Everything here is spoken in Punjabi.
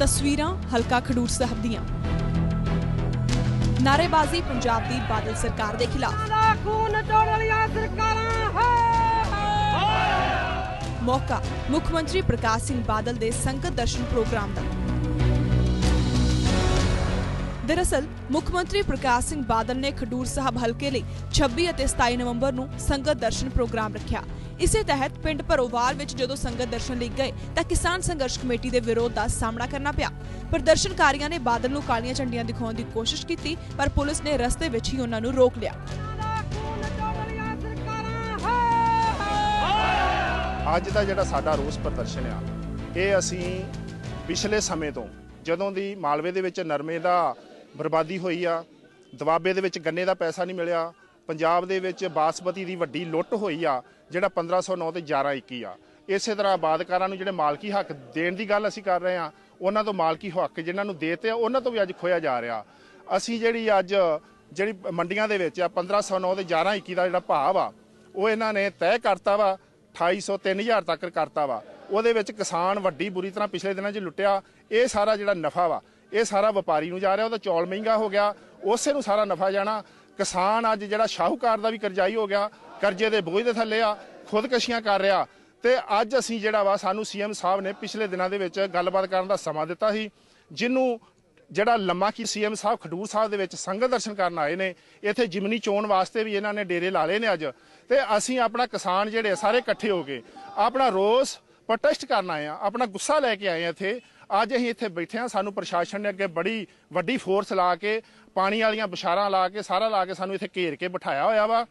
ਤਸਵੀਰਾਂ ਹਲਕਾ ਖਡੂਰ ਸਾਹਿਬ ਦੀਆਂ। ਨਾਰੇਬਾਜ਼ੀ ਪੰਜਾਬ ਦੀ ਬਾਦਲ ਸਰਕਾਰ ਦੇ ਖਿਲਾਫ। ਖੂਨ ਚੋਣ ਵਾਲੀਆਂ ਸਰਕਾਰਾਂ ਹੈ ਮੌਕਾ ਮੁੱਖ ਮੰਤਰੀ ਪ੍ਰਕਾਸ਼ ਸਿੰਘ ਬਾਦਲ ਦੇ ਸੰਗਤ ਦਰਸ਼ਨ ਪ੍ਰੋਗਰਾਮ ਦਾ। ਦਰਅਸਲ ਮੁੱਖ ਮੰਤਰੀ ਪ੍ਰਕਾਸ਼ ਸਿੰਘ ਬਾਦਲ ਨੇ ਖਡੂਰ ਸਾਹਿਬ ਹਲਕੇ ਲਈ 26 ਅਤੇ 27 ਨਵੰਬਰ ਨੂੰ ਸੰਗਤ ਦਰਸ਼ਨ ਪ੍ਰੋਗਰਾਮ ਰੱਖਿਆ। ਇਸੇ ਤਹਿਤ ਪਿੰਡ ਭਰੋਵਾਲ ਵਿੱਚ ਜਦੋਂ ਸੰਗਤ ਦਰਸ਼ਨ ਲਈ ਗਏ ਤਾਂ ਕਿਸਾਨ ਸੰਘਰਸ਼ ਕਮੇਟੀ ਦੇ ਵਿਰੋਧ ਦਾ ਸਾਹਮਣਾ ਕਰਨਾ ਪਿਆ। ਪ੍ਰਦਰਸ਼ਨਕਾਰੀਆਂ ਨੇ ਬਾਦਲ ਨੂੰ ਕਾਲੀਆਂ ਝੰਡੀਆਂ ਦਿਖਾਉਣ ਦੀ ਕੋਸ਼ਿਸ਼ ਕੀਤੀ, ਪਰ ਪੁਲਿਸ ਨੇ ਰਸਤੇ ਵਿੱਚ ਹੀ ਉਹਨਾਂ ਨੂੰ ਰੋਕ ਲਿਆ। ਅੱਜ ਦਾ ਜਿਹੜਾ ਸਾਡਾ ਰੋਸ ਪ੍ਰਦਰਸ਼ਨ ਆ, ਇਹ ਅਸੀਂ ਪਿਛਲੇ ਸਮੇਂ ਤੋਂ ਜਦੋਂ ਦੀ ਮਾਲਵੇ ਦੇ ਵਿੱਚ ਨਰਮੇ ਦਾ ਬਰਬਾਦੀ ਹੋਈ ਆ, ਦਵਾਬੇ ਦੇ ਵਿੱਚ ਗੰਨੇ ਦਾ ਪੈਸਾ ਨਹੀਂ ਮਿਲਿਆ ਪੰਜਾਬ ਦੇ ਵਿੱਚ ਬਾਸਮਤੀ ਦੀ ਵੱਡੀ ਲੁੱਟ ਹੋਈ ਆ, ਜਿਹੜਾ 1509 ਤੇ 1121 ਆ। ਇਸੇ ਤਰ੍ਹਾਂ ਆਬਾਦਕਾਰਾਂ ਨੂੰ ਜਿਹੜੇ ਮਾਲਕੀ ਹੱਕ ਦੇਣ ਦੀ ਗੱਲ ਅਸੀਂ ਕਰ ਰਹੇ ਆ, ਉਹਨਾਂ ਤੋਂ ਮਾਲਕੀ ਹੱਕ ਜਿਨ੍ਹਾਂ ਨੂੰ ਦੇਤੇ ਆ, ਉਹਨਾਂ ਤੋਂ ਵੀ ਅੱਜ ਖੋਇਆ ਜਾ ਰਿਹਾ। ਅਸੀਂ ਜਿਹੜੀ ਅੱਜ, ਜਿਹੜੀ ਮੰਡੀਆਂ ਦੇ ਵਿੱਚ ਆ 1509 ਤੇ 1121 ਦਾ ਜਿਹੜਾ ਭਾਅ ਆ ਉਹ ਇਹਨਾਂ ਨੇ ਤੈਅ ਕਰਤਾ ਵਾ 2800 3000 ਤੱਕ ਕਰਤਾ ਵਾ। ਉਹਦੇ ਵਿੱਚ ਕਿਸਾਨ ਵੱਡੀ ਬੁਰੀ ਤਰ੍ਹਾਂ ਪਿਛਲੇ ਦਿਨਾਂ 'ਚ ਲੁੱਟਿਆ, ਇਹ ਸਾਰਾ ਜਿਹੜਾ ਨਫਾ ਵਾ, ਇਹ ਸਾਰਾ ਵਪਾਰੀ ਨੂੰ ਜਾ ਰਿਹਾ ਉਹਦਾ ਚੌਲ ਮਹਿੰਗਾ ਹੋ ਗਿਆ, ਉਸੇ ਨੂੰ ਸਾਰਾ ਨਫਾ ਜਾਣਾ। ਕਿਸਾਨ ਅੱਜ ਜਿਹੜਾ ਸ਼ਾਹੂਕਾਰ ਦਾ ਵੀ ਕਰਜ਼ਾਈ ਹੋ ਗਿਆ, ਕਰਜ਼ੇ ਦੇ ਬੋਝ ਦੇ ਥੱਲੇ ਆ, ਖੁਦਕਸ਼ੀਆਂ ਕਰ ਰਿਹਾ। ਤੇ ਅੱਜ ਅਸੀਂ ਜਿਹੜਾ ਵਾ, ਸਾਨੂੰ ਸੀਐਮ ਸਾਹਿਬ ਨੇ ਪਿਛਲੇ ਦਿਨਾਂ ਦੇ ਵਿੱਚ ਗੱਲਬਾਤ ਕਰਨ ਦਾ ਸਮਾਂ ਦਿੱਤਾ ਸੀ ਜਿਹਨੂੰ ਜਿਹੜਾ ਲੰਮਾ ਕੀ ਸੀਐਮ ਸਾਹਿਬ ਖਡੂਰ ਸਾਹਿਬ ਦੇ ਵਿੱਚ ਸੰਗਤ ਦਰਸ਼ਨ ਕਰਨ ਆਏ ਨੇ, ਇੱਥੇ ਜਿਮਨੀ ਚੋਣ ਵਾਸਤੇ ਵੀ ਇਹਨਾਂ ਨੇ ਡੇਰੇ ਲਾ ਲਏ ਨੇ ਅੱਜ। ਤੇ ਅਸੀਂ ਆਪਣਾ ਕਿਸਾਨ ਜਿਹੜੇ ਸਾਰੇ ਇਕੱਠੇ ਹੋ ਕੇ ਆਪਣਾ ਰੋਸ ਪ੍ਰੋਟੈਸਟ ਕਰਨ ਆਏ ਆ, ਆਪਣਾ ਗੁੱਸਾ ਲੈ ਕੇ ਆਏ ਆ ਇੱਥੇ। ਅੱਜ ਅਸੀਂ ਇੱਥੇ ਬੈਠੇ ਹਾਂ। ਸਾਨੂੰ ਪ੍ਰਸ਼ਾਸਨ ਨੇ ਅੱਗੇ ਬੜੀ ਵੱਡੀ ਫੋਰਸ ਲਾ ਕੇ, ਪਾਣੀ ਵਾਲੀਆਂ ਬਸ਼ਾਰਾਂ ਲਾ ਕੇ, ਸਾਰਾ ਲਾ ਕੇ ਸਾਨੂੰ ਇੱਥੇ ਘੇਰ ਕੇ ਬਿਠਾਇਆ ਹੋਇਆ ਵਾ।